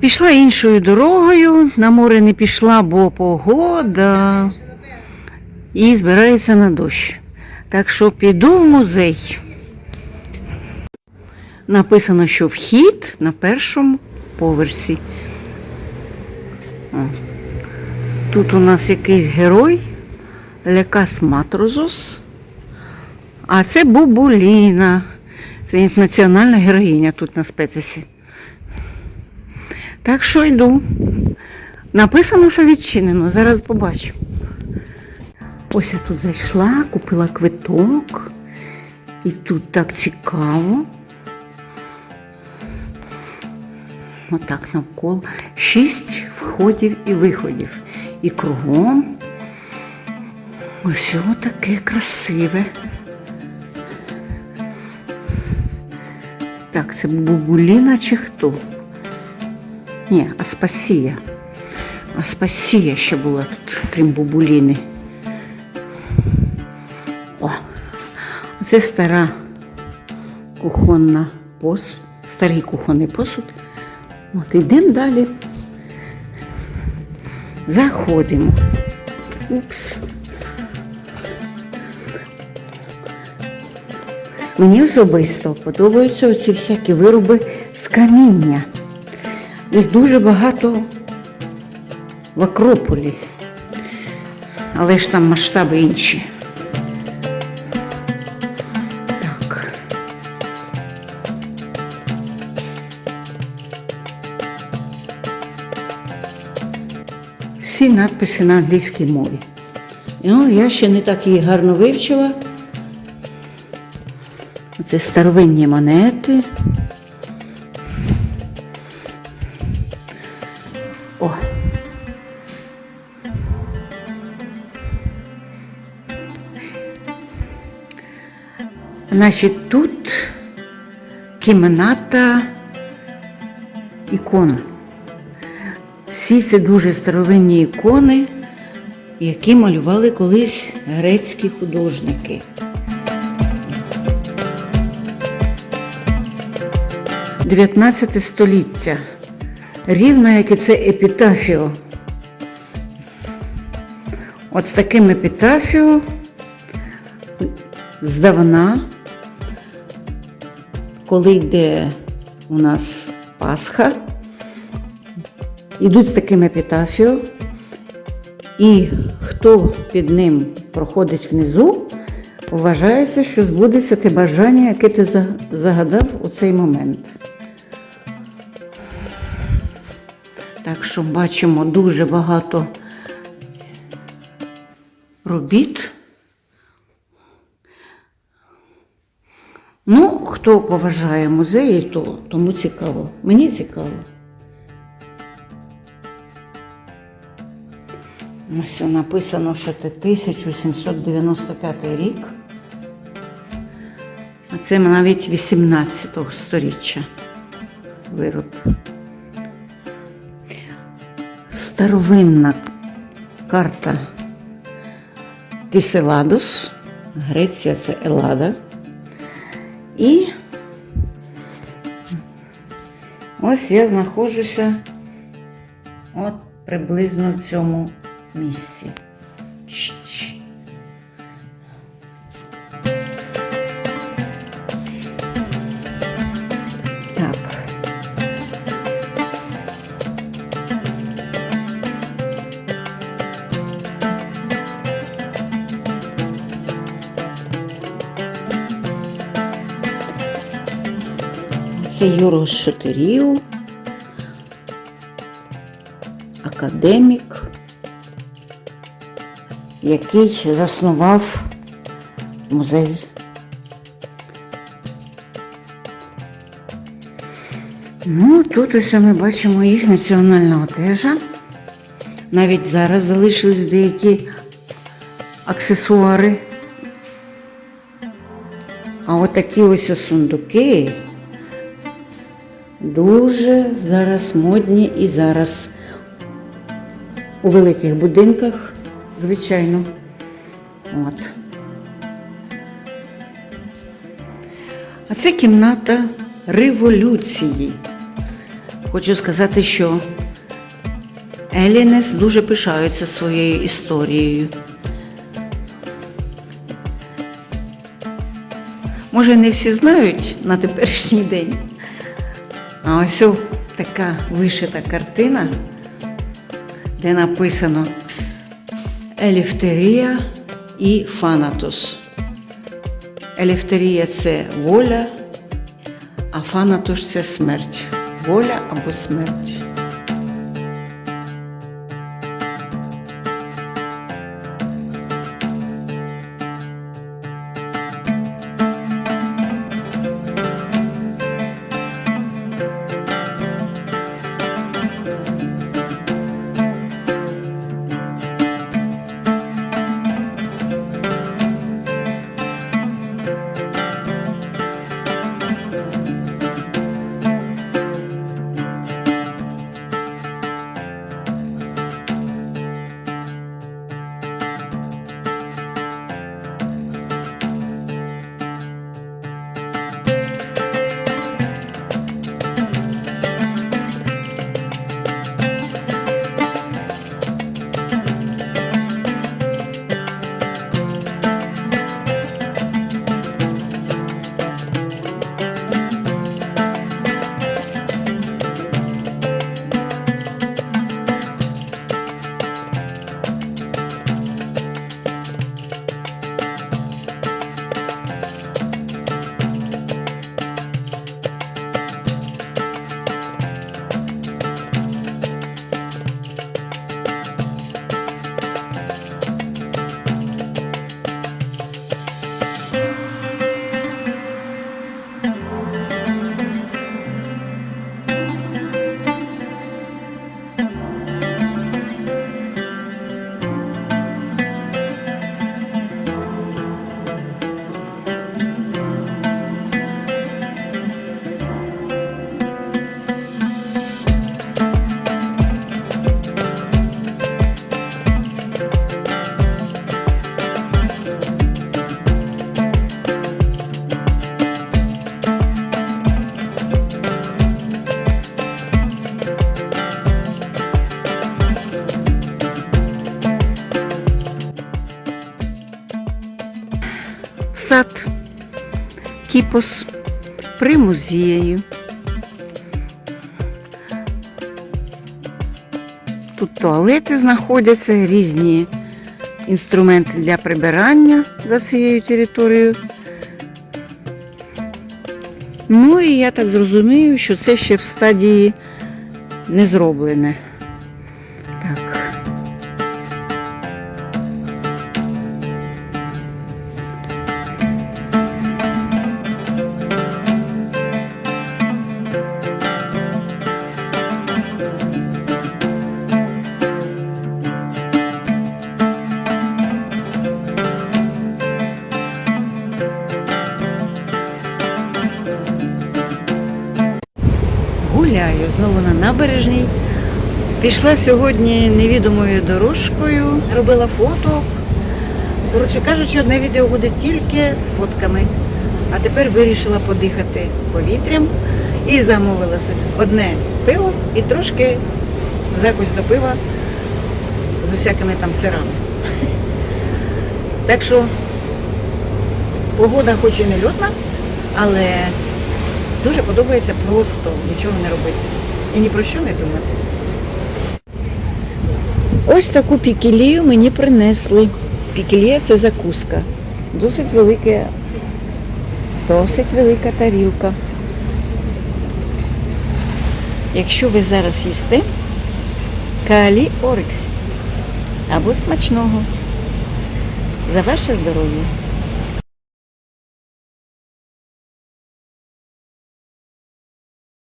Пішла іншою дорогою, на море не пішла, бо погода і збирається на дощ. Так що піду в музей. Написано, що вхід на першому поверсі. О. Тут у нас якийсь герой Лекас Матрозос. А це Бубуліна. Це національна героїня тут на спецесі. Так що йду. Написано, що відчинено. Зараз побачу. Ось я тут зайшла, купила квиток. І тут так цікаво. Отак навколо. Шість входів і виходів. І кругом. Ось таке красиве. Так, це Бубуліна чи хто? Ні, Аспасія. Аспасія ще була тут, крім Бубуліни. О, це стара кухонна посуд, старий кухонний посуд. От йдемо далі. Заходимо. Упс. Мені особисто подобаються оці всякі вироби з каміння. Їх дуже багато в Акрополі. Але ж там масштаби інші. Так. Всі надписи на англійській мові. Ну, я ще не так її гарно вивчила. Це старовинні монети. О. Значить, тут кімната ікон. Всі це дуже старовинні ікони, які малювали колись грецькі художники. 19 століття. Рівно як і це епітафіо. От з таким епітафіо здавна, коли йде у нас Пасха, йдуть з таким епітафіо, і хто під ним проходить внизу, вважається, що збудеться те бажання, яке ти загадав у цей момент. Так що бачимо дуже багато робіт. Ну, хто поважає музеї, то тому цікаво. Мені цікаво. Ось написано, що це 1795 рік. А це навіть 18 сторіччя вироб. Старовинна карта Тиселадос. Греція це Елада. І ось я знаходжуся от приблизно в цьому місці. Чш. Так. Це Юрос Шотерів, академік, який заснував музей. Ну, тут ось ми бачимо їх національна одежа. Навіть зараз залишились деякі аксесуари. А от такі ось сундуки дуже зараз модні і зараз у великих будинках, звичайно. От. А це кімната революції. Хочу сказати, що Елінес дуже пишаються своєю історією. Може, не всі знають на теперішній день. А ось така вишита картина, де написано Еліфтерія і Фанатус. Еліфтерія це воля, а фанатус це смерть. Воля або смерть. Кіпос при музеї. Тут туалети знаходяться, різні інструменти для прибирання за цією територією. Ну і я так зрозумію, що це ще в стадії не зроблене. Знову на набережній. Пішла сьогодні невідомою дорожкою, робила фото. Коротше кажучи, одне відео буде тільки з фотками. А тепер вирішила подихати повітрям і замовила собі одне пиво і трошки закусь до пива з усякими там сирами. Так що погода хоч і не льотна, але дуже подобається просто нічого не робити. І ні про що не думати. Ось таку пікілію мені принесли. Пікілія це закуска. Досить велике, досить велика тарілка. Якщо ви зараз їсте, калі орикс або смачного. За ваше здоров'я.